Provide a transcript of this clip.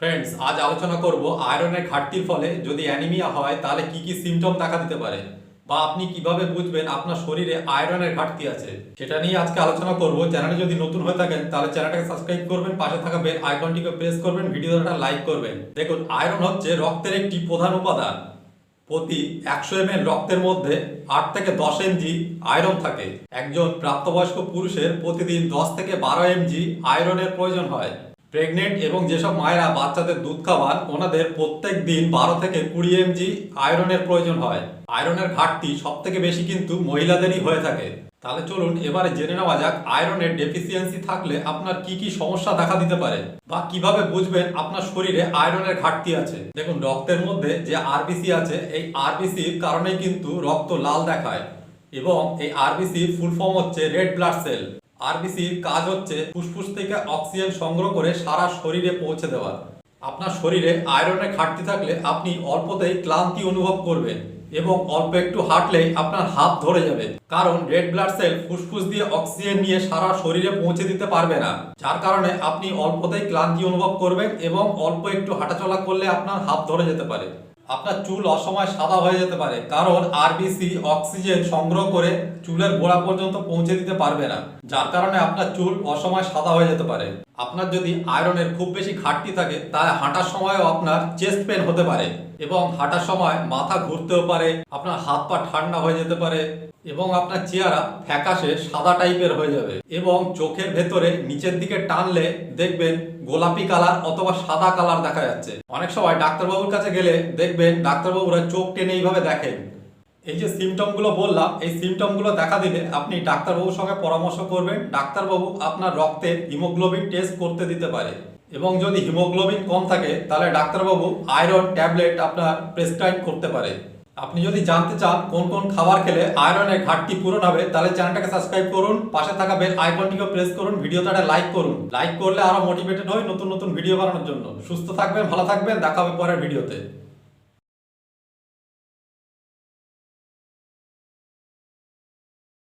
Friends আজ আলোচনা করব আয়রনের ঘাটতির ফলে যদি অ্যানিমিয়া হয়, তাহলে কি কি সিমটম দেখা দিতে পারে? বা আপনি কীভাবে বুঝবেন আপনার শরীরে আয়রনের ঘাটতি আছে? সেটা নিয়ে আজকে আলোচনা করব। চ্যানেলে যদি নতুন হয়ে থাকেন, তাহলে চ্যানেলটাকে সাবস্ক্রাইব করবেন, পাশে থাকা বেল আইকনটিকে প্রেস করবেন ভিডিওটা লাইক করবেন। দেখুন, আয়রন হচ্ছে রক্তের একটি প্রধান উপাদান। প্রতি একশো এম রক্তের মধ্যে আট থেকে দশ এমজি আয়রন থাকে। একজন প্রাপ্তবয়স্ক পুরুষের প্রতিদিন দশ থেকে বারো এমজি আয়রনের প্রয়োজন হয়। প্রেগনেন্ট এবং যেসব মায়েরা বাচ্চাদের দুধ খাওয়ান, ওনাদের প্রত্যেক দিন বারো থেকে কুড়ি এমজি আয়রনের প্রয়োজন হয়। আয়রনের ঘাটতি সব থেকে বেশি কিন্তু মহিলাদেরই হয়ে থাকে। তাহলে চলুন এবারে জেনে নেওয়া যাক, আয়রনের ডেফিসিয়েন্সি থাকলে আপনার কি কি সমস্যা দেখা দিতে পারে বা কীভাবে বুঝবেন আপনার শরীরে আয়রনের ঘাটতি আছে। দেখুন, রক্তের মধ্যে যে আরবিসি আছে, এই আরবিসির কারণেই কিন্তু রক্ত লাল দেখায় এবং এই আরবিসি ফুল ফর্ম হচ্ছে রেড ব্লাড সেল আরবিসির কাজ হচ্ছে ফুসফুস থেকে অক্সিজেন সংগ্রহ করে সারা শরীরে পৌঁছে দেওয়া। আপনার শরীরে আয়রনের ঘাটতি থাকলে আপনি অল্পতেই ক্লান্তি অনুভব করবেন এবং অল্প একটু হাঁটলেই আপনার হাত ধরে যাবে। কারণ রেড ব্লাড সেল ফুসফুস দিয়ে অক্সিজেন নিয়ে সারা শরীরে পৌঁছে দিতে পারবে না, যার কারণে আপনি অল্পতেই ক্লান্তি অনুভব করবেন এবং অল্প একটু হাঁটাচলা করলে আপনার হাত ধরে যেতে পারে। আপনার চুল অসময় সাদা হয়ে যেতে পারে, কারণ আরবিসি অক্সিজেন সংগ্রহ করে চুলের গোড়া পর্যন্ত পৌঁছে দিতে পারবে না, যার কারণে আপনার চুল অসময় সাদা হয়ে যেতে পারে। আপনার যদি আয়রনের খুব বেশি ঘাটতি থাকে, তাহলে হাঁটার সময়ও আপনার চেস্ট পেন হতে পারে এবং হাঁটার সময় মাথা ঘুরতেও পারে, আপনার হাত পা ঠান্ডা হয়ে যেতে পারে। এবং আপনার চেহারা ফ্যাকাশে সাদা টাইপের হয়ে যাবে। এবং চোখের ভেতরে নিচের দিকে টানলে দেখবেন গোলাপি কালার অথবা সাদা কালার দেখা যাচ্ছে। অনেক সময় ডাক্তারবাবুর কাছে গেলে দেখবেন ডাক্তারবাবুরা চোখ টেনে এইভাবে দেখেন। এই যে সিমটমগুলো বললাম, এই সিমটমগুলো দেখা দিলে আপনি ডাক্তারবাবুর সঙ্গে পরামর্শ করবেন, ডাক্তারবাবু আপনার রক্তের হিমোগ্লোবিন টেস্ট করতে দিতে পারে। এবং যদি হিমোগ্লোবিন কম থাকে, তাহলে ডাক্তারবাবু আয়রন ট্যাবলেট আপনার প্রেসক্রাইব করতে পারে। আপনি যদি জানতে চান কোন কোন খাবার খেলে আয়রনের ঘাটতি পূরণ হবে, তাহলে চ্যানেলটাকে সাবস্ক্রাইব করুন, পাশে থাকা বেল আইকনটিকে প্রেস করুন, ভিডিওটা লাইক করুন। লাইক করলে আরও মোটিভেটেড হই নতুন নতুন ভিডিও বানানোর জন্য। সুস্থ থাকবেন, ভালো থাকবেন, দেখা হবে পরের ভিডিওতে